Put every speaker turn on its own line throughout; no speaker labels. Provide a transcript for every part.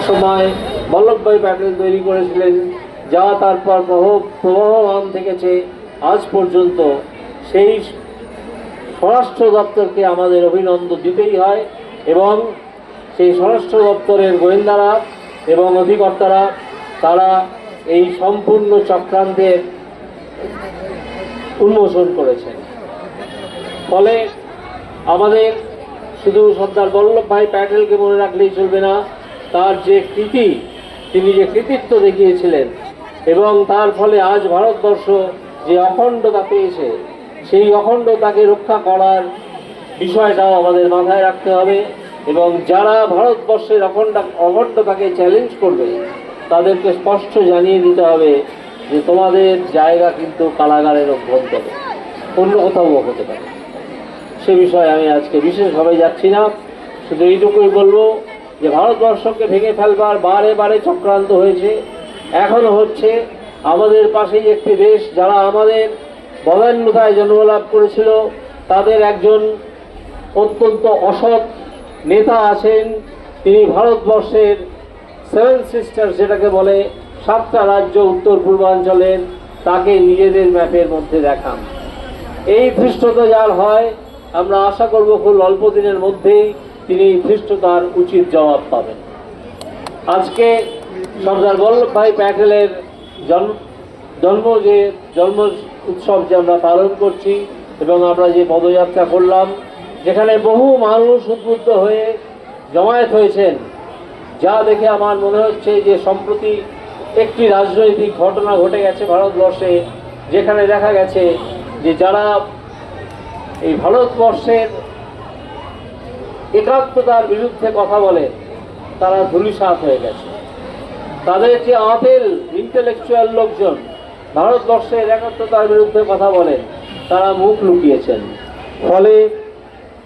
সময় বল্লভভাই প্যাটেল তৈরি করেছিলেন, যা তারপর প্রভাব- প্রবাহমান থেকেছে। আজ পর্যন্ত সেই স্বরাষ্ট্র দপ্তরকে আমাদের অভিনন্দন দিতেই হয় এবং সেই স্বরাষ্ট্র দপ্তরের গোয়েন্দারা এবং অধিকর্তারা, তারা এই সম্পূর্ণ চক্রান্তের উন্মোচন করেছেন। ফলে আমাদের শুধু সর্দার বল্লভভাই প্যাটেলকে মনে রাখলেই চলবে না তার যে কৃতি, তিনি যে কৃতিত্ব দেখিয়েছিলেন, এবং তার ফলে আজ ভারতবর্ষ যে অখণ্ডতা পেয়েছে, সেই অখণ্ডতাকে রক্ষা করার বিষয়টাও আমাদের মাথায় রাখতে হবে, এবং যারা ভারতবর্ষের অখণ্ড, অখণ্ডতাকে চ্যালেঞ্জ করবে, তাদেরকে স্পষ্ট জানিয়ে দিতে হবে যে তোমাদের জায়গা কিন্তু কারাগারের অভ্যন্তরে। অন্য কোথাও হতে পারে। সে বিষয়ে আমি আজকে বিশেষভাবে যাচ্ছি না, শুধু এইটুকুই বলব যে ভারতবর্ষকে ভেঙে ফেলবার বারে বারে চক্রান্ত হয়েছে, এখনও হচ্ছে। আমাদের পাশেই একটি দেশ যারা আমাদের বদান্যতায় জন্মলাভ করেছিল, তাদের একজন অত্যন্ত অসৎ নেতা আছেন। তিনি ভারতবর্ষের সেভেন সিস্টার যেটাকে বলে, সাতটা রাজ্য উত্তর পূর্বাঞ্চলের, তাকে নিজেদের ম্যাপের মধ্যে দেখান। এই ধৃষ্টতা যার হয়, আমরা আশা করব খুব অল্প দিনের মধ্যেই তিনি ধৃষ্টতার উচিত জবাব পাবেন। আজকে সর্দার বল্লভভাই প্যাটেলের জন্ম জন্ম যে, জন্ম উৎসব যে আমরা পালন করছি এবং আমরা যে পদযাত্রা করলাম, যেখানে বহু মানুষ উদ্বুদ্ধ হয়ে জমায়েত হয়েছেন, যা দেখে আমার মনে হচ্ছে যে সম্প্রতি একটি রাজনৈতিক ঘটনা ঘটে গেছে ভারতবর্ষে, যেখানে দেখা গেছে যে যারা এই ভারতবর্ষের একাত্মতার বিরুদ্ধে কথা বলে, তারা ধুলিসাৎ হয়ে গেছে। তাদের যে আতেল ইন্টেলেকচুয়াল লোকজন ভারতবর্ষের একাত্মতার বিরুদ্ধে কথা বলেন তারা মুখ লুকিয়েছেন। ফলে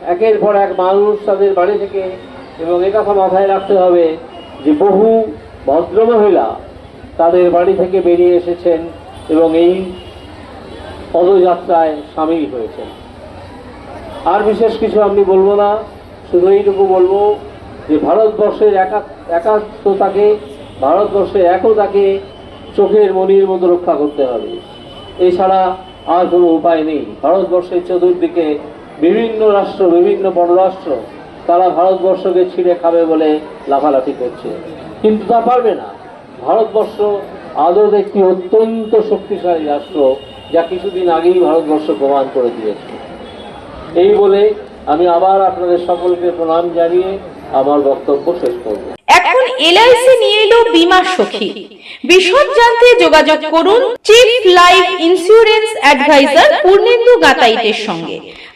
একের পর এক মানুষ তাদের বাড়ি থেকে এবং একথা মাথায় রাখতে হবে যে বহু ভদ্রমহিলা তাদের বাড়ি থেকে বেরিয়ে এসেছেন এবং এই পদযাত্রায় সামিল হয়েছেন। আর বিশেষ কিছু আমি বলব না। শুধু এইটুকু বলব যে ভারতবর্ষের একা একাত্মতাকে ভারতবর্ষের একতাকে চোখের মনির মতো রক্ষা করতে হবে। এছাড়া আর কোনো উপায় নেই। ভারতবর্ষের চতুর্দিকে বিভিন্ন রাষ্ট্র, বিভিন্ন পররাষ্ট্র তারা ভারতবর্ষকে ছিঁড়ে খাবে বলে লাফালাফি করছে। কিন্তু তা পারবে না। ভারতবর্ষ আদৌ একটি অত্যন্ত শক্তিশালী রাষ্ট্র, যা কিছুদিন আগেই ভারতবর্ষ প্রমাণ করে দিয়েছে। এই বলে আমি আবার আপনাদের সকলকে প্রণাম জানিয়ে আমার বক্তব্য শেষ করব।
এখন এলআইসি নিয়ে এলো বিমা সখী। বিশদ জানতে যোগাযোগ করুন chief life insurance adviser Purnendu গাতাইতের সঙ্গে।